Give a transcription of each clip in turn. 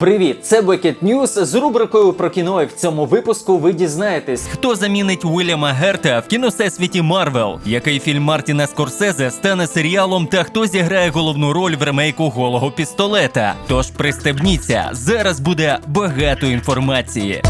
Привіт, це Wicked Ньюс з рубрикою про кіно. І в цьому випуску ви дізнаєтесь, Хто замінить Уільяма Герта в кіновсесвіті Марвел? Який фільм Мартіна Скорсезе стане серіалом та хто зіграє головну роль в ремейку голого пістолета? Тож пристебніться, зараз буде багато інформації.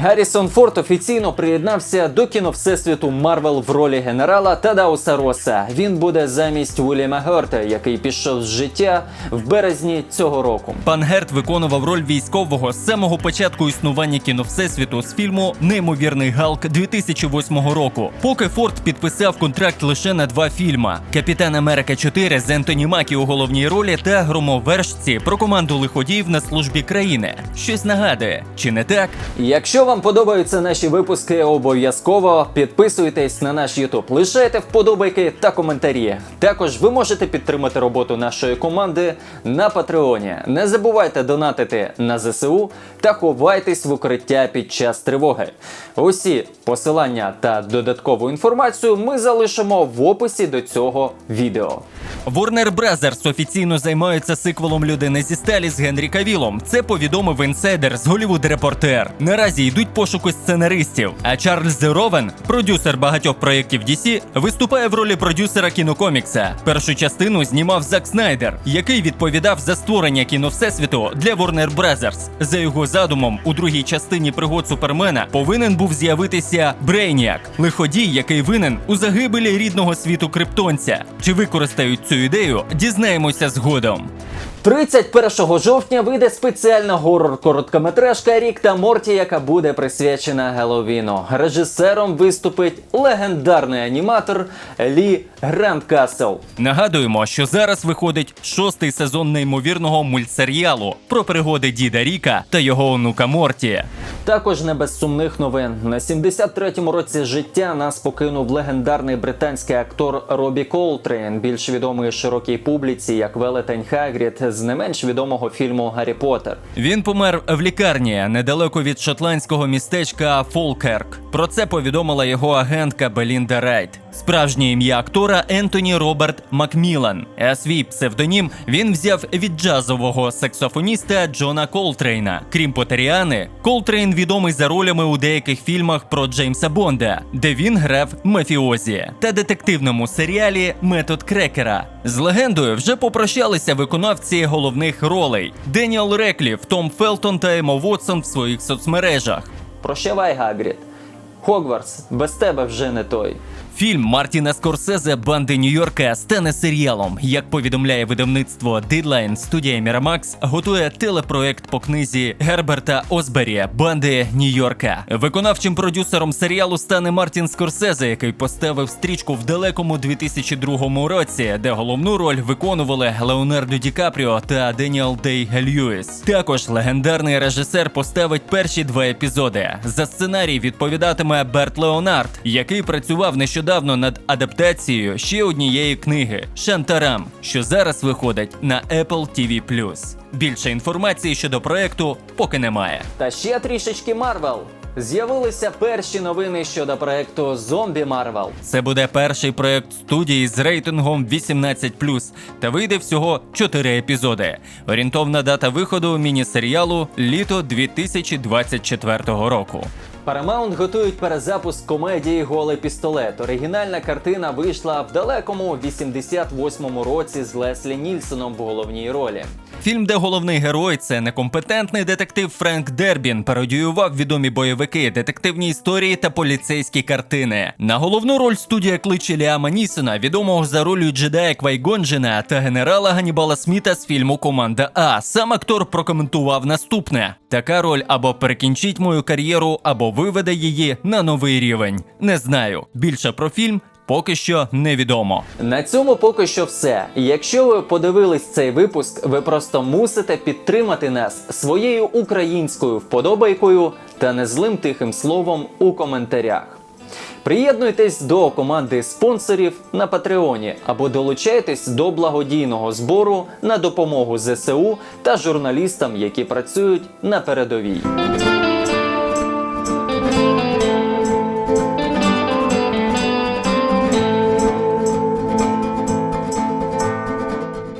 Гаррісон Форд офіційно приєднався до кіно Всесвіту Марвел в ролі генерала Тадауса Роса. Він буде замість Уільяма Герта, який пішов з життя в березні цього року. Пан Герт виконував роль військового з самого початку існування кіно Всесвіту з фільму Неймовірний Галк 2008 року. Поки Форд підписав контракт лише на два фільма: Капітан Америка 4 з Ентоні Макі у головній ролі та Громовержці про команду лиходіїв на службі країни. Щось нагадує, чи не так? Якщо вам подобаються наші випуски, обов'язково підписуйтесь на наш YouTube, лишайте вподобайки та коментарі. Також ви можете підтримати роботу нашої команди на Патреоні. Не забувайте донатити на ЗСУ та ховайтесь в укриття під час тривоги. Усі посилання та додаткову інформацію ми залишимо в описі до цього відео. Warner Brothers офіційно займаються сиквелом людини зі сталі з Генрі Кавілом. Це повідомив інсайдер з Hollywood Reporter. Наразі йдуть пошуки сценаристів. А Чарльз Ровен, продюсер багатьох проєктів DC, виступає в ролі продюсера кінокомікса. Першу частину знімав Зак Снайдер, який відповідав за створення кіно всесвіту для Warner Brothers. За його задумом, у другій частині пригод Супермена повинен був з'явитися Брейніак, лиходій, який винен у загибелі рідного світу криптонця. Чи використають цю ідею? Дізнаємося згодом. 31 жовтня вийде спеціальна горор-короткометражка Рік та Морті, яка буде присвячена Геловіну. Режисером виступить легендарний аніматор Лі Грандкасл. Нагадуємо, що зараз виходить шостий сезон неймовірного мультсеріалу про пригоди діда Ріка та його онука Морті. Також не без сумних новин. На 73-му році життя нас покинув легендарний британський актор Робі Колтрейн, більш відомий широкій публіці як велетень Хагрід з не менш відомого фільму Гаррі Поттер. Він помер в лікарні недалеко від шотландського містечка Фолкерк. Про це повідомила його агентка Белінда Райт. Справжнє ім'я актора Ентоні Роберт Макмілан. А свій псевдонім він взяв від джазового саксофоніста Джона Колтрейна. Крім Потеріани, Колтрейн відомий за ролями у деяких фільмах про Джеймса Бонда, де він грав мафіозі, та детективному серіалі Метод Крекера. З легендою вже попрощалися виконавці головних ролей Деніел Рекліф, Том Фелтон та Емо Вотсон в своїх соцмережах. Прощавай, Гагрід. Хогвартс, без тебе вже не той. Фільм Мартіна Скорсезе Банди Нью-Йорка стане серіалом. Як повідомляє видавництво Deadline, студія Miramax готує телепроект по книзі Герберта Осбері Банди Нью-Йорка. Виконавчим продюсером серіалу стане Мартін Скорсезе, який поставив стрічку в далекому 2002 році, де головну роль виконували Леонардо Ді Капріо та Деніел Дей Льюіс. Також легендарний режисер поставить перші два епізоди. За сценарій відповідатиме Берт Леонард, який працював нещодавно над адаптацією ще однієї книги Шантарам, що зараз виходить на Apple TV+. Більше інформації щодо проекту поки немає. Та ще трішечки Марвел. З'явилися перші новини щодо проекту Зомбі Марвел. Це буде перший проект студії з рейтингом 18+, та вийде всього 4 епізоди. Орієнтовна дата виходу міні-серіалу літо 2024 року. Paramount готують перезапуск комедії Голий пістолет. Оригінальна картина вийшла в далекому 88-му році з Леслі Нільсоном в головній ролі. Фільм, де головний герой це некомпетентний детектив Френк Дербін, пародіював відомі бойовики, детективні історії та поліцейські картини. На головну роль студія кличе Ліама Нісона, відомого за ролью джедая Квайгонджена та генерала Ганібала Сміта з фільму Команда А. Сам актор прокоментував наступне: така роль або перекінчить мою кар'єру, або виведе її на новий рівень. Не знаю. Більше про фільм поки що невідомо. На цьому поки що все. Якщо ви подивились цей випуск, ви просто мусите підтримати нас своєю українською вподобайкою та незлим тихим словом у коментарях. Приєднуйтесь до команди спонсорів на Патреоні або долучайтесь до благодійного збору на допомогу ЗСУ та журналістам, які працюють на передовій.